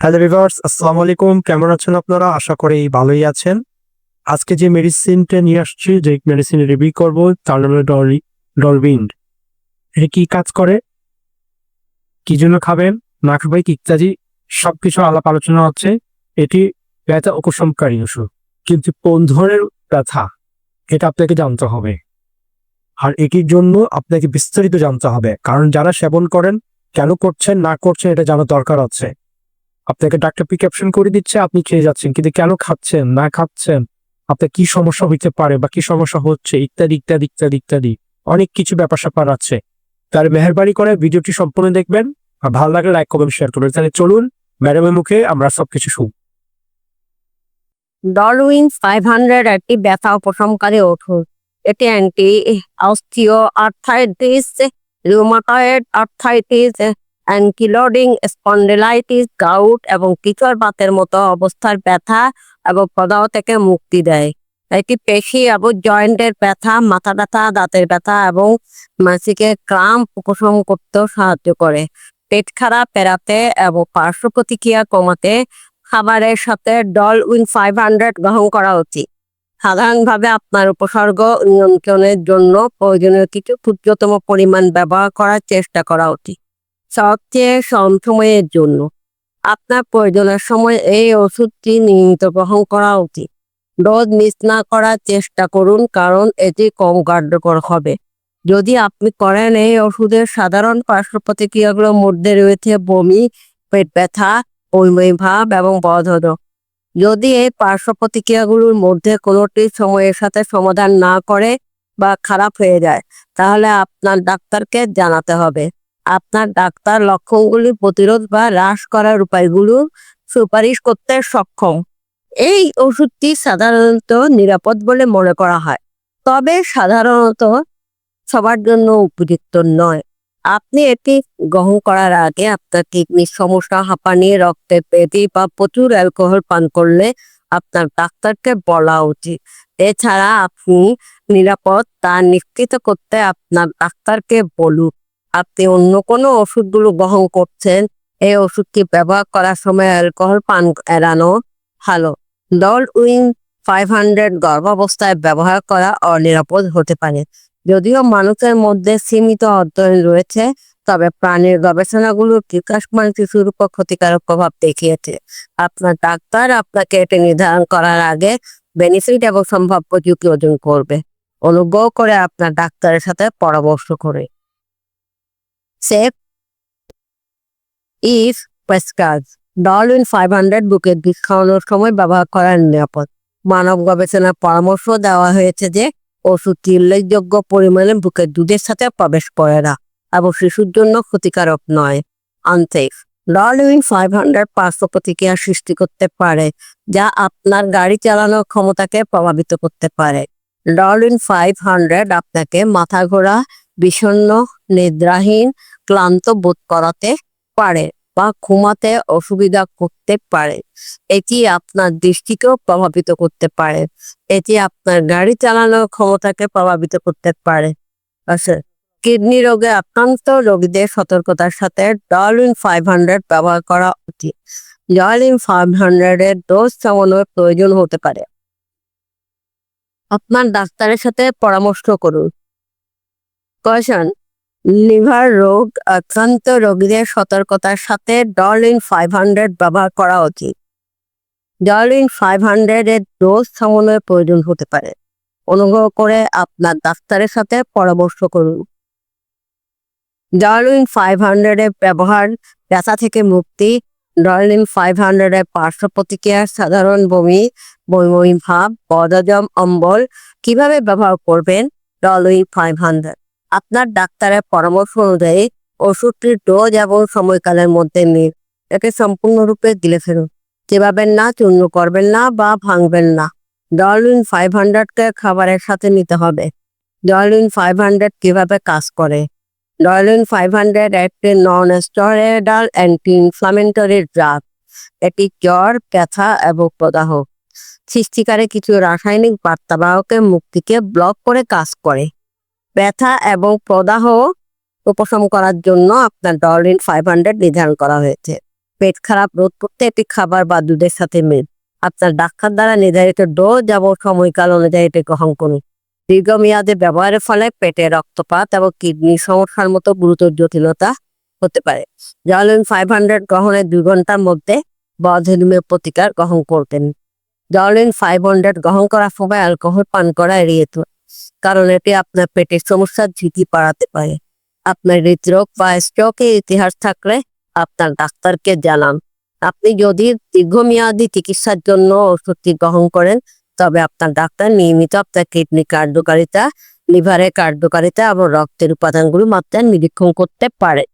Hello reverse আসসালামু আলাইকুম। কেমন আছেন আপনারা? আশা করি ভালোই আছেন। আজকে যে মেডিসিনটা নিয়ে আসছি, যে মেডিসিন রিভিউ করব, তার নাম হলো ডল ডলবিন্ড এটা কি কাজ করে? কি জন্য খাবেন? না খাবে কি ইত্যাদি সবকিছু আলাপ আলোচনা হচ্ছে। এটি ব্যথা উপশমকারী ওষুধ। কিন্তু কোন ধরনের ব্যথা? এটা আপনাকে জানতে হবে। আর এটির জন্য আপনাকে বিস্তারিত জানতে হবে। কারণ যারা সেবন করেন, কেন করছেন, না করছেন, এটা জানা দরকার আছে। আপনাকে ডাক্তার প্রিসক্রিপশন করে দিচ্ছে, আপনি খেয়ে যাচ্ছেন, কিন্তু কেন খাচ্ছেন, না খাচ্ছেন? আপনার কি সমস্যা হইতে পারে বা কি সমস্যা হচ্ছে? ইত্যাদি ইত্যাদি ইত্যাদি ইত্যাদি। অনেক কিছু ব্যাপার স্যাপার আছে। তার মেহরবানি করে ভিডিওটি সম্পূর্ণ দেখবেন। আর ভালো লাগলে লাইক কমেন্ট শেয়ার করবেন। তাহলে চলুন ম্যাডামের মুখে আমরা সবকিছু শুন। ডলউইন ফাইভ হান্ড্রেড একটি ব্যথা উপশমকারী ওষুধ এটি anti osteoarthritis rheumatoid arthritis ankylosing spondylitis, gout এবং কিচর বাতের মতো অবস্থার ব্যথা এবং প্রদাহ থেকে মুক্তি দেয়। এটি পেশি এবং জয়েন্টের ব্যথা, মাথা ব্যথা, দাঁতের ব্যথা এবং মাসিকে ক্রাম উপশম করতেও সাহায্য করে। পেট খারাপ, পেরাতে এবং পার্শ্ব প্রতিক্রিয়া কমাতে খাবারের সাথে ডল উইন ফাইভ হান্ড্রেড গ্রহণ করা উচিত। সাধারণভাবে আপনার উপসর্গ নিয়ন্ত্রণের জন্য প্রয়োজনীয় কিছু ক্ষুদ্রতম পরিমাণ ব্যবহার করার চেষ্টা করা উচিত। সবচেয়ে কম সময়ের জন্য। আপনার প্রয়োজনের সময় এই ওষুধটি নিয়মিত গ্রহণ করা উচিত। ডোজ মিস না করার চেষ্টা করুন, কারণ এটি কম কার্যকর হবে। যদি আপনি করেন এই ওষুধের সাধারণ পার্শ্ব প্রতিক্রিয়াগুলোর মধ্যে রয়েছে বমি, পেট ব্যথা ঐময় ভাব এবং বদহদ যদি এই পার্শ্ব প্রতিক্রিয়াগুলোর মধ্যে কোনোটি সময়ের সাথে সমাধান না করে বা খারাপ হয়ে যায়, তাহলে আপনার ডাক্তারকে জানাতে হবে। আপনার ডাক্তার লক্ষণগুলি প্রতিরোধ বা হ্রাস করার উপায়গুলো সুপারিশ করতে সক্ষম। এই ওষুধটি সাধারণত নিরাপদ বলে মনে করা হয়, তবে সাধারণত সবার জন্য উপযুক্ত নয়। আপনি এটি গ্রহণ করার আগে আপনার কিডনির সমস্যা, হাঁপানি রক্তের পেটি বা প্রচুর অ্যালকোহল পান করলে আপনার ডাক্তারকে বলা উচিত। এছাড়া আপনি নিরাপদ তা নিশ্চিত করতে আপনার ডাক্তারকে বলুন। আপনি অন্য কোনো ওষুধগুলো গ্রহণ করছেন, এই ওষুধটি ব্যবহার করার সময় অ্যালকোহল পান এড়ানো ভালো। ডল উইন ফাইভ হান্ড্রেড গর্ভাবস্থায় ব্যবহার করা অনিরাপদ হতে পারে। যদিও মানুষের মধ্যে সীমিত অধ্যয়ন রয়েছে, তবে প্রাণীর গবেষণাগুলো বিকাশমান শিশুর উপর ক্ষতিকারক প্রভাব দেখিয়েছে। আপনার ডাক্তার আপনাকে এটি নির্ধারণ করার আগে বেনিফিট এবং সম্ভাব্য ঝুঁকি ওজন করবে। অনুগ্রহ করে আপনার ডাক্তারের সাথে পরামর্শ করে। Safe if prescribe Dolowin five hundred বুকের খাওয়ানোর সময় ব্যবহার করা নিরাপদ। মানব গবেষণার পরামর্শ দেওয়া হয়েছে যে ওষুধটি উল্লেখযোগ্য পরিমাণে বুকের দুধের সাথে প্রবেশ করে না এবং শিশুর জন্য ক্ষতিকারক নয়। আনসেফ ডলউইন ফাইভ হান্ড্রেড পার্শ্ব প্রতিক্রিয়া সৃষ্টি করতে পারে, যা আপনার গাড়ি চালানোর ক্ষমতাকে প্রভাবিত করতে পারে। ডলউইন ফাইভ হান্ড্রেড আপনাকে মাথা ঘোরা বিষণ্ণ, নিদ্রাহীন, ক্লান্ত বোধ করাতে পারে বা ঘুমাতে অসুবিধা করতে পারে। এটি আপনার দৃষ্টিকেও প্রভাবিত করতে পারে। এটি আপনার গাড়ি চালানোর ক্ষমতাকে প্রভাবিত করতে পারে। আচ্ছা কিডনি রোগে আক্রান্ত রোগীদের সতর্কতার সাথে ডলিন ফাইভ হান্ড্রেড ব্যবহার করা উচিত। ডলিন ফাইভ হান্ড্রেড এর ডোজ কমানোর প্রয়োজন হতে পারে। আপনার ডাক্তারের সাথে পরামর্শ করুন। কোয়েশন লিভার রোগ, আক্রান্ত রোগীদের সতর্কতার সাথে ডলিন ফাইভ হান্ড্রেড ব্যবহার করা উচিত। ডলিন ফাইভ হান্ড্রেড এর ডোজ কমানোর প্রয়োজন হতে পারে। অনুগ্রহ করে আপনার ডাক্তারের সাথে পরামর্শ করুন। ডার্লিন ফাইভ হান্ড্রেডের ব্যবহার ব্যথা থেকে মুক্তি। ডার্লিন ফাইভ হান্ড্রেডের পার্শ্ব প্রতিক্রিয়া, সাধারণ বমি বমি ভাব বদজম অম্বল কীভাবে ব্যবহার করবেন? ডলউইন ফাইভ হান্ড্রেড আপনার ডাক্তারের পরামর্শ অনুযায়ী ওষুধটির ডোজ এবং সময়কালের মধ্যে নিন। একে সম্পূর্ণরূপে গিলে ফেলুন। যেভাবেন না, চূর্ণ করবেন না বা ভাঙবেন না। ডলউইন ফাইভ হান্ড্রেডকে খাবারের সাথে নিতে হবে। ডলউইন ফাইভ হান্ড্রেড কীভাবে কাজ করে? ডয়লিন ফাইভ হান্ড্রেড একটি non steroidal anti inflammatory drug. এটি জ্বর ব্যথা এবং প্রদাহ। সৃষ্টিকারে কিছু রাসায়নিক বার্তাবাহকের মুক্তিকে ব্লক করে কাজ করে। ব্যথা এবং প্রদাহ উপশম করার জন্য আপনার ডলিন ফাইভ হান্ড্রেড নির্ধারণ করা হয়েছে। পেট খারাপ রোধ করতে এটি খাবার বা দুধের সাথে মিল। আপনার ডাক্তার দ্বারা নির্ধারিত ডোজ এবং সময়কাল অনুযায়ী এটি গ্রহণ করুন। দীর্ঘমেয়াদে ব্যবহারের ফলে পেটে রক্তপাত এবং কিডনি সমস্যার মতো গুরুতর জটিলতা হতে পারে। জলিন ফাইভ হান্ড্রেড গ্রহণের দুই ঘণ্টার মধ্যে বধর্মীয় প্রতিকার গ্রহণ করতেন। জলিন ফাইভ হান্ড্রেড গ্রহণ করার সময় অ্যালকোহল পান করা এড়িয়ে কারণ এটি আপনার পেটের সমস্যার ঝুঁকি বাড়াতে পারে। আপনার হৃদরোগ বা স্ট্রোকের ইতিহাস থাকলে আপনার ডাক্তারকে জানান। আপনি যদি দীর্ঘমেয়াদী চিকিৎসার জন্য ওষুধটি গ্রহণ করেন, তবে আপনার ডাক্তার নিয়মিত আপনার কিডনি কার্যকারিতা, লিভারের কার্যকারিতা এবং রক্তের উপাদানগুলো মাত্রায় নিরীক্ষণ করতে পারে।